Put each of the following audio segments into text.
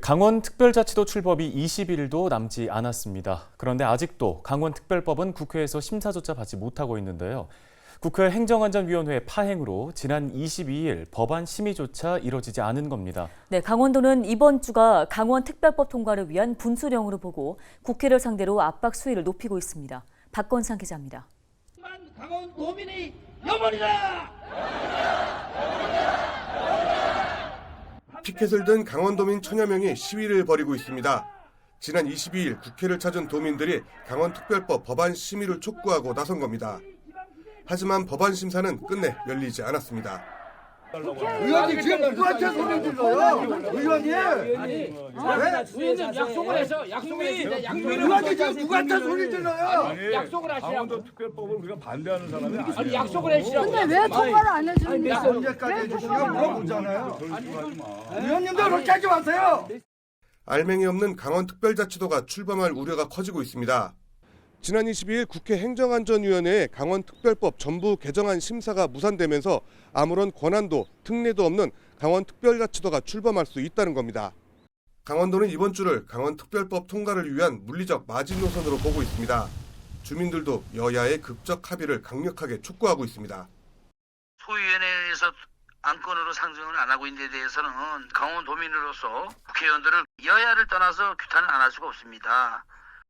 강원특별자치도 출범이 20일도 남지 않았습니다. 그런데 아직도 강원특별법은 국회에서 심사조차 받지 못하고 있는데요. 국회 행정안전위원회 파행으로 지난 22일 법안 심의조차 이뤄지지 않은 겁니다. 네, 강원도는 이번 주가 강원특별법 통과를 위한 분수령으로 보고 국회를 상대로 압박 수위를 높이고 있습니다. 박건상 기자입니다. 강원 도민의 영원이다. 피켓을 든 강원도민 천여 명이 시위를 벌이고 있습니다. 지난 22일 국회를 찾은 도민들이 강원특별법 법안 심의를 촉구하고 나선 겁니다. 하지만 법안 심사는 끝내 열리지 않았습니다. 의원님 지금 누구한테 소리 질러요? 의원님? 의원님 약속을 해서 약속을 의원님 지금 누구한테 소리 질러요? 아니, 약속을 하시라고. 강원도 특별법을 우리가 반대하는 사람이 아니에요. 아니 약속을 해주시라고. 근데 왜 통과를 안 해줍니까? 언제까지 해주시냐 물어보잖아요. 의원님도 그렇게 하지 마세요. 알맹이 없는 강원특별자치도가 출범할 우려가 커지고 있습니다. 지난 22일 국회 행정안전위원회의 강원특별법 전부 개정안 심사가 무산되면서 아무런 권한도 특례도 없는 강원특별자치도가 출범할 수 있다는 겁니다. 강원도는 이번 주를 강원특별법 통과를 위한 물리적 마지노선으로 보고 있습니다. 주민들도 여야의 급적 합의를 강력하게 촉구하고 있습니다. 소위원회에서 안건으로 상정을 안 하고 있는 데 대해서는 강원도민으로서 국회의원들을 여야를 떠나서 규탄을 안 할 수가 없습니다.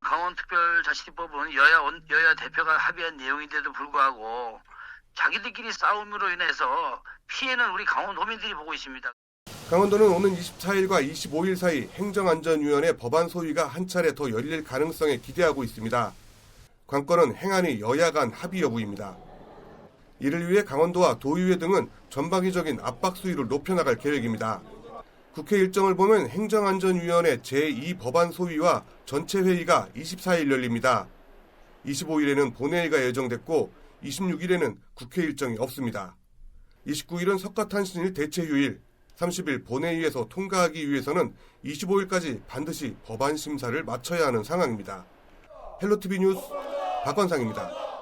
강원특별자치법은 여야 원- 여야 대표가 합의한 내용인데도 불구하고 자기들끼리 싸움으로 인해서 피해는 우리 강원도민들이 보고 있습니다. 강원도는 오는 24일과 25일 사이 행정안전위원회 법안 소위가 한 차례 더 열릴 가능성에 기대하고 있습니다. 관건은 행안위 여야 간 합의 여부입니다. 이를 위해 강원도와 도의회 등은 전방위적인 압박 수위를 높여나갈 계획입니다. 국회 일정을 보면 행정안전위원회 제2법안 소위와 전체 회의가 24일 열립니다. 25일에는 본회의가 예정됐고 26일에는 국회 일정이 없습니다. 29일은 석가탄신일 대체휴일, 30일 본회의에서 통과하기 위해서는 25일까지 반드시 법안 심사를 마쳐야 하는 상황입니다. 헬로티비 뉴스 박건상입니다.